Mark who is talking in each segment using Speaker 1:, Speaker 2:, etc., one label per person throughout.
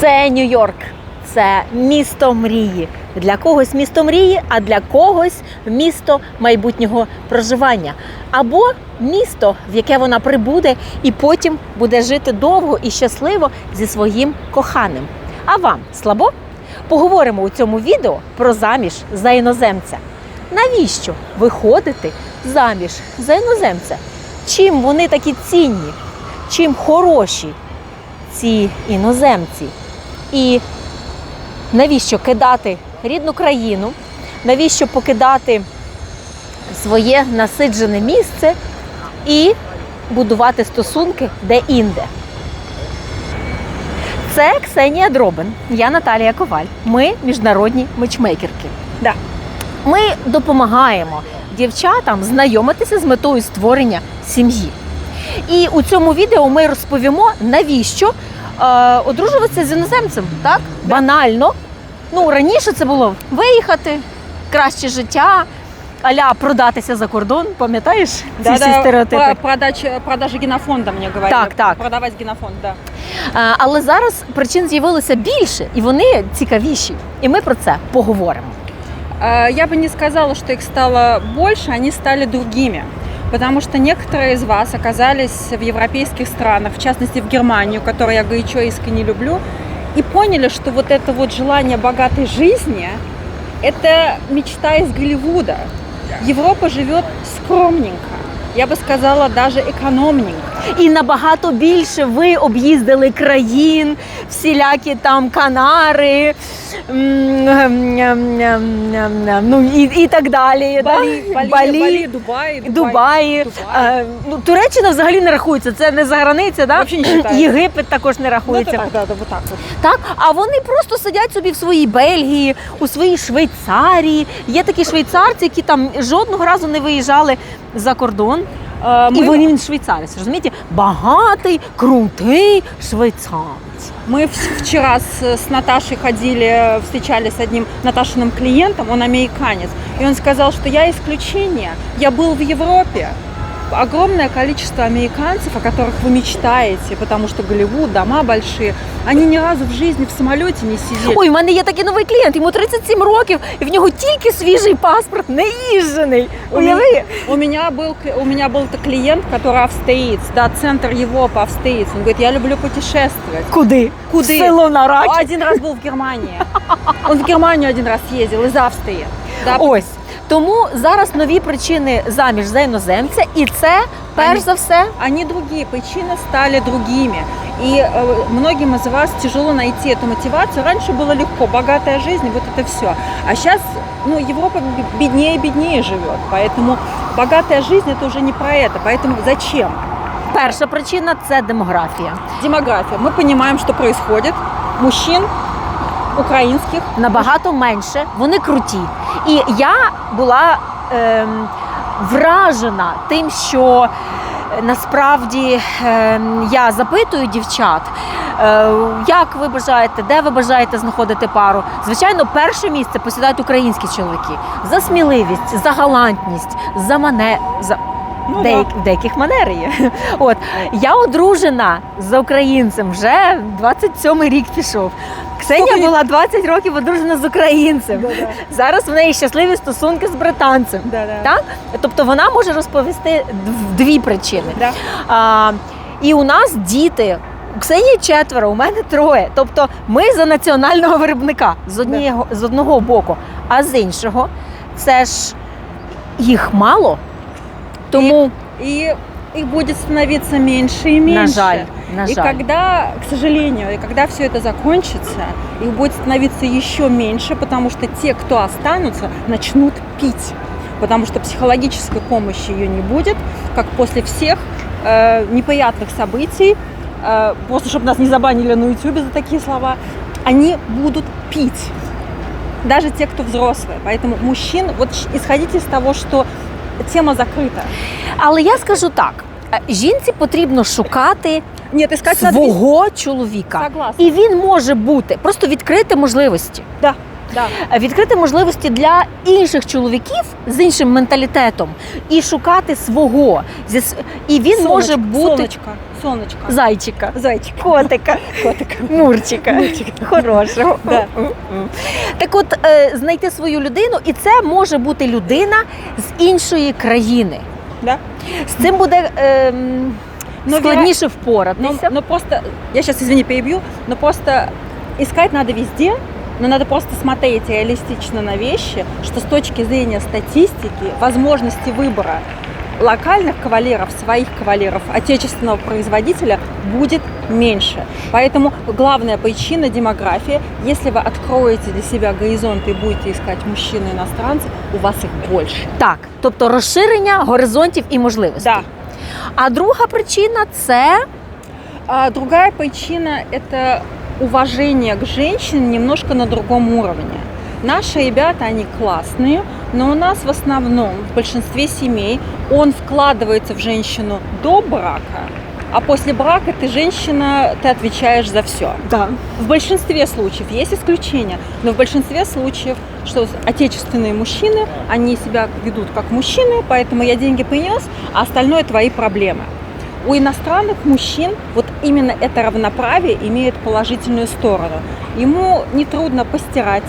Speaker 1: Це Нью-Йорк, це місто мрії. Для когось місто мрії, а для когось місто майбутнього проживання. Або місто, в яке вона прибуде і потім буде жити довго і щасливо зі своїм коханим. А вам слабо? Поговоримо у цьому відео про заміж за іноземця. Навіщо виходити заміж за іноземця? Чим вони такі цінні? Чим хороші ці іноземці? І навіщо кидати рідну країну? Навіщо покидати своє насиджене місце і будувати стосунки де-інде? Це Ксенія Дробин, я Наталія Коваль. Ми міжнародні мечмейкерки. Да. Ми допомагаємо дівчатам знайомитися з метою створення сім'ї. І у цьому відео ми розповімо, навіщо е, одружуватися з іноземцем. Так? Банально. Ну, раніше це було виїхати, краще життя, аля продатися за кордон, пам'ятаєш ці всі стереотипи?
Speaker 2: про- продач, продажи генофонда мне говорили.
Speaker 1: Так, так.
Speaker 2: Продавать генофонд, да.
Speaker 1: Е, Але зараз причин з'явилося більше, і вони цікавіші. І ми про це поговоримо.
Speaker 2: Э, Я бы не сказала, что их стало больше, они стали другими. Потому что некоторые из вас оказались в европейских странах, в частности в Германию, которую я горячо искренне люблю, и поняли, что вот это вот желание богатой жизни – это мечта из Голливуда. Европа живет скромненько, я бы сказала, даже экономненько.
Speaker 1: І набагато більше ви об'їздили країн, всілякі там Канари, ем, ем, ем, ну і, і так далі. да?
Speaker 2: Бали, Бали,
Speaker 1: Балі,
Speaker 2: Бали, Дубай,
Speaker 1: Дубаї.
Speaker 2: Дубай.
Speaker 1: Е, ну, Туреччина взагалі не рахується, це не за границя, да? Єгипет також не
Speaker 2: Ну,
Speaker 1: рахується.
Speaker 2: так, да, да, вот так.
Speaker 1: Так, а вони просто сидять собі в своїй Бельгії, у своїй Швейцарії. Є такі швейцарці, які там жодного разу не виїжджали за кордон.
Speaker 2: Э,
Speaker 1: І
Speaker 2: Мы,
Speaker 1: вони він швейцарець, розумієте? Багатий, крутий швейцарець.
Speaker 2: мы в- вчера с, с Наташей ходили, встречались с одним Наташиным клиентом, он американец, и он сказал, что я исключение, я был в Европе. Огромное количество американцев, о которых вы мечтаете, потому что Голливуд, дома большие, они ни разу в жизни в самолете не сидели.
Speaker 1: Ой, у мене є такий новий клієнт, йому 37 років, і в нього тільки свіжий паспорт, не їжджений.
Speaker 2: У меня,
Speaker 1: Уяви?
Speaker 2: у меня был у меня был клиент, который австриец, да, центр Европы австриец. Он говорит, я люблю путешествовать.
Speaker 1: Куди?
Speaker 2: Куди?
Speaker 1: В село на ракі.
Speaker 2: Один раз был в Германии. Он в Германию один раз ездил из Австрии. Да,
Speaker 1: Ось. Тому зараз нові причини заміж за іноземця, і це перш
Speaker 2: Ані-
Speaker 1: за все
Speaker 2: Они другие, причины стали другими. И э, многим из вас тяжело найти эту мотивацию. Раньше было легко, богатая жизнь, вот это все. А сейчас, ну, Европа б- беднее и беднее живет. Поэтому богатая жизнь это уже не про это. Поэтому зачем?
Speaker 1: перша причина це демографія.
Speaker 2: Демография. Мы понимаем, что происходит. Мужчин украинских
Speaker 1: Набагато менше, вони круті. І я була е, вражена тим, що е, насправді е, я запитую дівчат, е, як ви бажаєте, де ви бажаєте знаходити пару. Звичайно, перше місце посідають українські чоловіки за сміливість, за галантність, за мане. За...
Speaker 2: Ну,
Speaker 1: Деяк, в деяких манери є. От я одружена з українцем вже 27-й рік пішов. Ксенія
Speaker 2: Слухай,
Speaker 1: була 20 років одружена з українцем.
Speaker 2: Да-да.
Speaker 1: Зараз в неї щасливі стосунки з британцем.
Speaker 2: Да, да.
Speaker 1: Так? Тобто вона може розповісти дві причини.
Speaker 2: Да.
Speaker 1: А, і у нас діти. У Ксенії четверо, у мене троє. Тобто ми за національного виробника з однієго з одного боку, а з іншого, це ж їх мало. Тому,
Speaker 2: И их будет становиться меньше и меньше.
Speaker 1: на жаль, на
Speaker 2: И
Speaker 1: жаль.
Speaker 2: когда, к сожалению, и когда все это закончится, их будет становиться еще меньше, потому что те, кто останутся, начнут пить. Потому что психологической помощи ее не будет, как после всех э, неприятных событий, э, просто чтобы нас не забанили на YouTube за такие слова, они будут пить. Даже те, кто взрослые. Поэтому мужчин, вот исходите из того, что тема закрита.
Speaker 1: Але я скажу так: е, жінці потрібно шукати
Speaker 2: Ні, ти надо свого
Speaker 1: свого чоловіка.
Speaker 2: Согласна.
Speaker 1: І він може бути просто відкрити можливості.
Speaker 2: Да. Да.
Speaker 1: Е, Відкрити можливості для інших чоловіків з іншим менталітетом і шукати свого. І він може
Speaker 2: Сонечко,
Speaker 1: бути
Speaker 2: Сонечко, сонечко.
Speaker 1: зайчика,
Speaker 2: Зайчик.
Speaker 1: котика,
Speaker 2: Котика.
Speaker 1: мурчика, хорошого.
Speaker 2: Да.
Speaker 1: Так от е, знайти свою людину, і це може бути людина з іншої країни.
Speaker 2: Да.
Speaker 1: З цим буде ем,
Speaker 2: Ну,
Speaker 1: складніше
Speaker 2: Но,
Speaker 1: впоратися.
Speaker 2: но просто, я сейчас, извини, перебью, но просто искать надо везде, но надо просто смотреть реалистично на вещи, что с точки зрения статистики, возможности выбора локальных кавалеров, своих кавалеров, отечественного производителя будет меньше. Поэтому главная причина демография. Если вы откроете для себя горизонты и будете искать мужчин и иностранцев, у вас их больше.
Speaker 1: Так, тобто розширення горизонтів і можливостей.
Speaker 2: Да.
Speaker 1: А друга причина це
Speaker 2: А другая причина – это уважение к женщине немножко на другом уровне. Наши ребята, они классные, но у нас в основном, в большинстве семей, он вкладывается в женщину до брака, а после брака ты женщина, ты отвечаешь за все.
Speaker 1: да.
Speaker 2: В большинстве случаев есть исключения, но в большинстве случаев, что отечественные мужчины, они себя ведут как мужчины, поэтому я деньги принес, а остальное твои проблемы. У иностранных мужчин вот именно это равноправие имеет положительную сторону. Ему нетрудно постирать,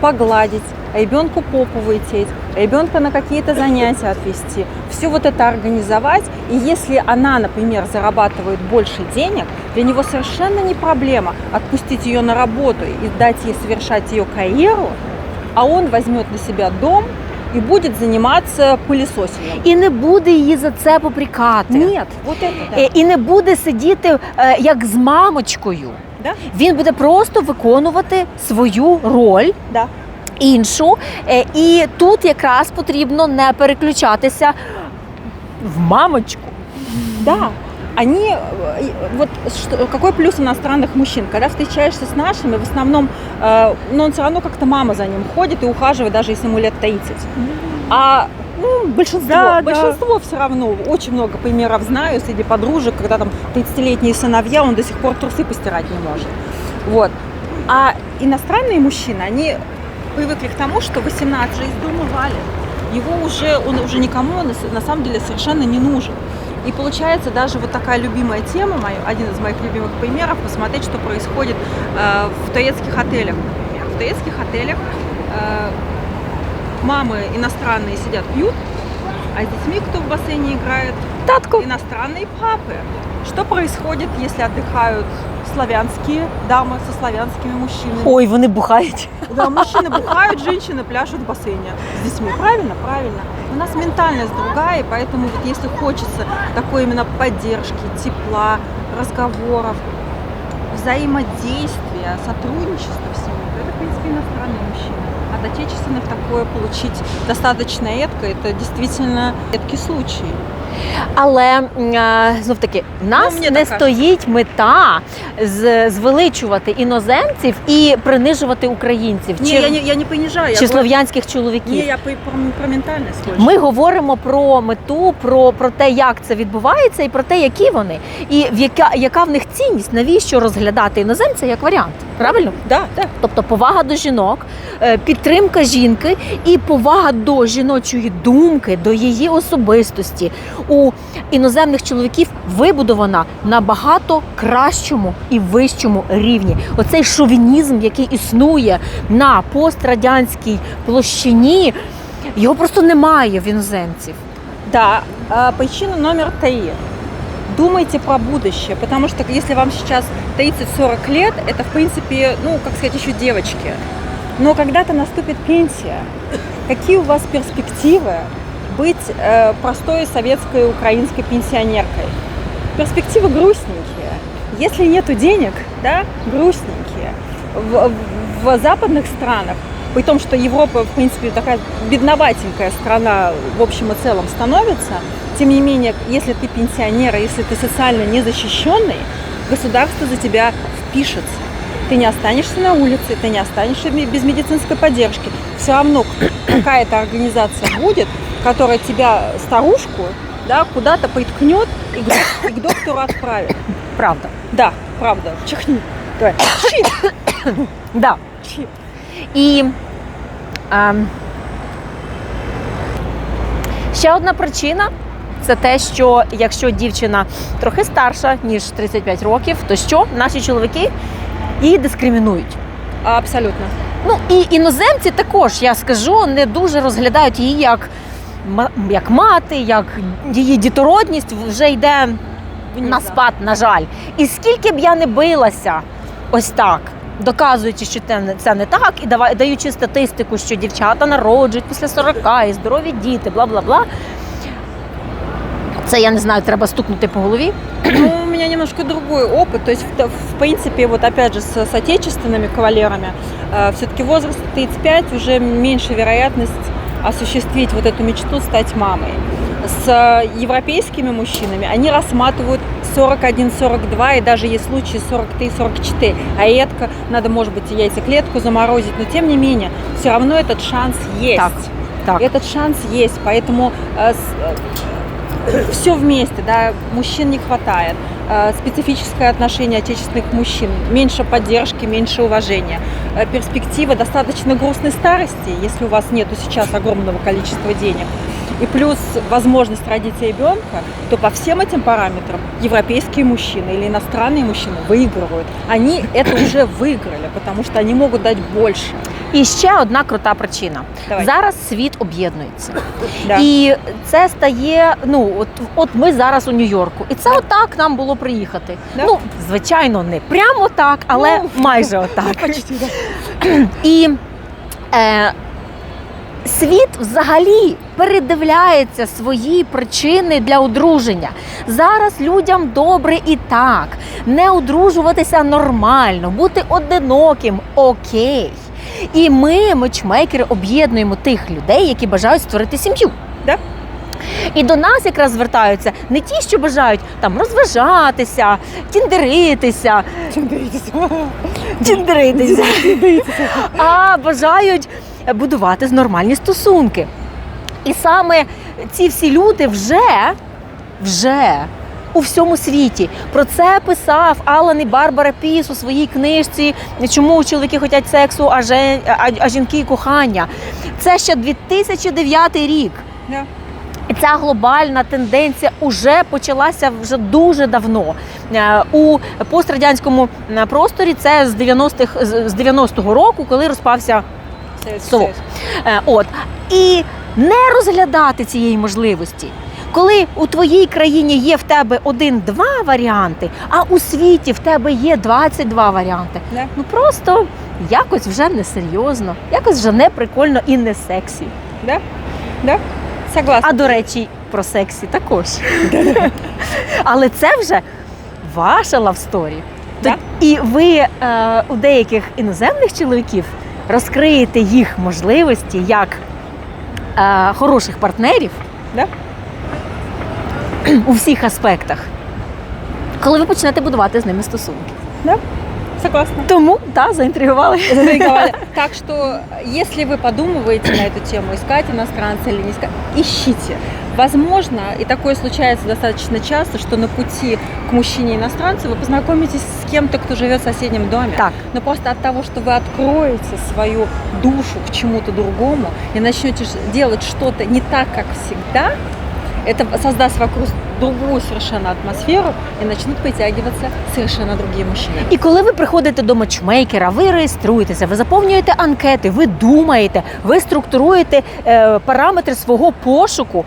Speaker 2: погладить, ребенку попу вытереть, ребенка на какие-то занятия отвести, все вот это организовать. И если она, например, зарабатывает больше денег, для него совершенно не проблема отпустить ее на работу и дать ей совершать ее карьеру, а он возьмет на себя дом и будет заниматься пылесосением.
Speaker 1: І не буде її за це попрікати.
Speaker 2: Нет, вот это да.
Speaker 1: Е, І не буде сидіти е, як з мамочкою.
Speaker 2: Да?
Speaker 1: Він буде просто виконувати свою роль.
Speaker 2: Да.
Speaker 1: Іншу, Е, і тут якраз потрібно не переключатися в мамочку.
Speaker 2: Да. Они, э, вот что- какой плюс иностранных мужчин? Когда встречаешься с нашими, в основном, э, ну, он все равно как-то мама за ним ходит и ухаживает, даже если ему лет 30. А ну, большинство,
Speaker 1: Да, да.
Speaker 2: большинство все равно, очень много примеров знаю среди подружек, когда там 30-летние сыновья, он до сих пор трусы постирать не может. Вот. А иностранные мужчины, они привыкли к тому, что 18 же из дома валит. Его уже, он уже никому на, самом деле совершенно не нужен. И получается даже вот такая любимая тема, моя, один из моих любимых примеров, посмотреть, что происходит э, в турецких отелях. В турецких отелях э, мамы иностранные сидят, пьют, а с детьми кто в бассейне играет?
Speaker 1: Татку.
Speaker 2: Иностранные папы. Что происходит, если отдыхают славянские дамы со славянскими мужчинами?
Speaker 1: Ой, вони бухають.
Speaker 2: Да, мужчины бухают, женщины пляшут в бассейне с детьми. Правильно? Правильно. У нас ментальность другая, и поэтому вот если хочется такой именно поддержки, тепла, разговоров, взаимодействия, сотрудничества в семье, то это, в принципе, иностранные мужчины. От отечественных такое получить достаточно редко. Это действительно редкий случай.
Speaker 1: Але знов таки, нас
Speaker 2: Ну,
Speaker 1: не
Speaker 2: так кажуть.
Speaker 1: стоїть мета з- звеличувати іноземців і принижувати українців
Speaker 2: Не,
Speaker 1: чи,
Speaker 2: я, не, я не понижаю. я
Speaker 1: чи
Speaker 2: говорю-
Speaker 1: слов'янських чоловіків.
Speaker 2: Не, я про, про, про ментальность больше.
Speaker 1: Ми говоримо про мету, про, про те, як це відбувається, і про те, які вони, і в яка, яка в них цінність, навіщо розглядати іноземця як варіант. Правильно?
Speaker 2: Да, да.
Speaker 1: Тобто повага до жінок, е, підтримка жінки і повага до жіночої думки, до її особистості у іноземних чоловіків вибудована на багато кращому і вищому рівні. Оцей шовінізм, який існує на пострадянській площині, його просто немає в іноземців.
Speaker 2: Да, причина номер три. Думайте про будущее, потому что если вам сейчас 30-40 лет, это в принципе, ну, как сказать, еще девочки. Но когда-то наступит пенсия. Какие у вас перспективы быть э, простой советской украинской пенсионеркой? Перспективы грустненькие. Если нету денег, да, грустненькие. В, в западных странах при том, что Европа, в принципе, такая бедноватенькая страна в общем и целом становится, тем не менее, если ты пенсионер, и если ты социально незащищенный, государство за тебя впишется. Ты не останешься на улице, ты не останешься без медицинской поддержки. Все равно какая-то организация будет, которая тебя, старушку, да, куда-то приткнет и к, и к доктору отправит.
Speaker 1: Правда.
Speaker 2: Да, правда. Чихни. Давай. Чи.
Speaker 1: Да.
Speaker 2: Чи.
Speaker 1: І Ем, ще одна причина це те, що якщо дівчина трохи старша, ніж 35 років, то що наші чоловіки її дискримінують.
Speaker 2: Абсолютно.
Speaker 1: Ну і іноземці також, я скажу, не дуже розглядають її як, як мати, як її дітородність вже йде на спад, на жаль. І скільки б я не билася ось так, доказуючи, що це не, так, і даючи статистику, що дівчата народжують після 40 і здорові діти, бла бла бла. Це я не знаю, треба стукнути по голові.
Speaker 2: Ну, у меня немножко другой опыт. То есть, в, в принципе, вот опять же, с, с отечественными кавалерами, все-таки возраст 35 уже меньше вероятность осуществить вот эту мечту стать мамой. С э, европейскими мужчинами они рассматривают 41-42 и даже есть случаи 43-44. А редко надо, может быть, и яйцеклетку заморозить, но тем не менее, все равно этот шанс есть.
Speaker 1: Так, так.
Speaker 2: Этот шанс есть, поэтому все вместе, да, мужчин не хватает, специфическое отношение отечественных мужчин, меньше поддержки, меньше уважения, Э, перспектива достаточно грустной старости, если у вас нету сейчас огромного количества денег, и плюс возможность родить ребенка, то по всем этим параметрам европейские мужчины или иностранные мужчины выигрывают. Они это уже выиграли, потому что они могут дать больше.
Speaker 1: І ще одна крута причина.
Speaker 2: Давай.
Speaker 1: Зараз світ об'єднується.
Speaker 2: Да.
Speaker 1: І це стає. Ну, от, от ми зараз у Нью-Йорку, і це отак нам було приїхати.
Speaker 2: Да.
Speaker 1: Ну, звичайно, не прямо так, але
Speaker 2: Ну,
Speaker 1: майже отак.
Speaker 2: Почти, да.
Speaker 1: І е, світ взагалі передивляється свої причини для одруження. Зараз людям добре і так. Не одружуватися нормально, бути одиноким окей. І ми, мечмейкери, об'єднуємо тих людей, які бажають створити сім'ю.
Speaker 2: Да.
Speaker 1: І до нас якраз звертаються не ті, що бажають там розважатися, тіндеритися, тіндеритися, а бажають будувати нормальні стосунки. І саме ці всі люди вже, вже у всьому світі. Про це писав Алан і Барбара Піс у своїй книжці Чому чоловіки хочуть сексу, а, жінки кохання. Це ще 2009 рік.
Speaker 2: Да.
Speaker 1: І ця глобальна тенденція вже почалася вже дуже давно. Е, У пострадянському е, просторі це з 90-х з- з 90-го року, коли розпався Совок. Е, От і не розглядати цієї можливості. Коли у твоїй країні є в тебе один-два варіанти, а у світі в тебе є 22 варіанти.
Speaker 2: Да.
Speaker 1: Ну просто якось вже не серйозно, якось вже не прикольно і не сексі.
Speaker 2: Да? Да? Согласна.
Speaker 1: А до речі, про сексі також. Але це вже ваша лавсторі.
Speaker 2: Да.
Speaker 1: І ви е, у деяких іноземних чоловіків розкриєте їх можливості як е, хороших партнерів
Speaker 2: Да?
Speaker 1: у всіх аспектах, коли ви почнете будувати з ними стосунки.
Speaker 2: Согласна.
Speaker 1: Тому так, заінтригували.
Speaker 2: Заинтриговали. Так что, если вы подумываете на эту тему, искать иностранца или не искать, ищите. Возможно, и такое случается достаточно часто, что на пути к мужчине-иностранцу вы познакомитесь с кем-то, кто живет в соседнем доме.
Speaker 1: Так.
Speaker 2: Но просто от того, что вы откроете свою душу к чему-то другому и начнете делать что-то не так, как всегда, это создаст вокруг другую совершенно атмосферу и начнут притягиваться совершенно другие мужчины.
Speaker 1: І коли ви приходите до матчмейкера, ви реєструєтеся, ви заповнюєте анкети, ви думаєте, ви структуруєте е, параметри свого пошуку,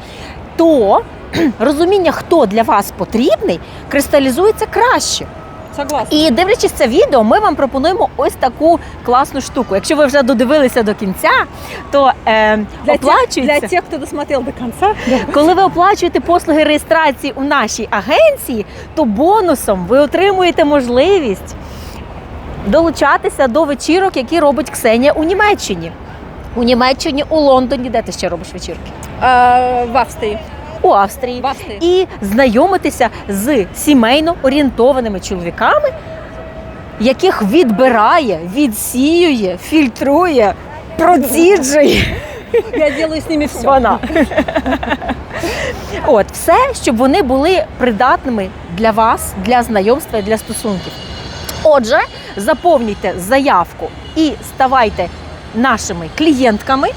Speaker 1: то розуміння, хто для вас потрібний, кристалізується краще.
Speaker 2: Согласна.
Speaker 1: І дивлячись це відео, ми вам пропонуємо ось таку класну штуку. Якщо ви вже додивилися до кінця, то е,
Speaker 2: Для
Speaker 1: оплачується.
Speaker 2: тех, для тех, кто досмотрел до конца,
Speaker 1: Коли ви оплачуєте послуги реєстрації у нашій агенції, то бонусом ви отримуєте можливість долучатися до вечірок, які робить Ксенія у Німеччині. У Німеччині, у Лондоні, де ти ще робиш вечірки?
Speaker 2: э, в Австрии.
Speaker 1: У Австрії.
Speaker 2: В Австрии.
Speaker 1: І знайомитися з сімейно орієнтованими чоловіками, яких відбирає, відсіює, фільтрує, проціджує.
Speaker 2: Я делаю с ними все.
Speaker 1: Вона. От, все, щоб вони були придатними для вас, для знайомства і для стосунків. Отже, заповнюйте заявку і ставайте нашими клієнтками.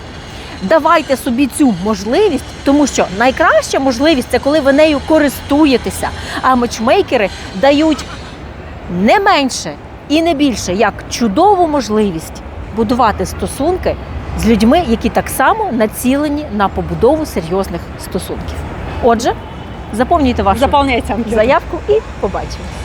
Speaker 1: Давайте собі цю можливість, тому що найкраща можливість це коли ви нею користуєтеся. А матчмейкери дають не менше і не більше як чудову можливість будувати стосунки з людьми, які так само націлені на побудову серйозних стосунків. Отже, заповнюйте вашу заявку і побачимо.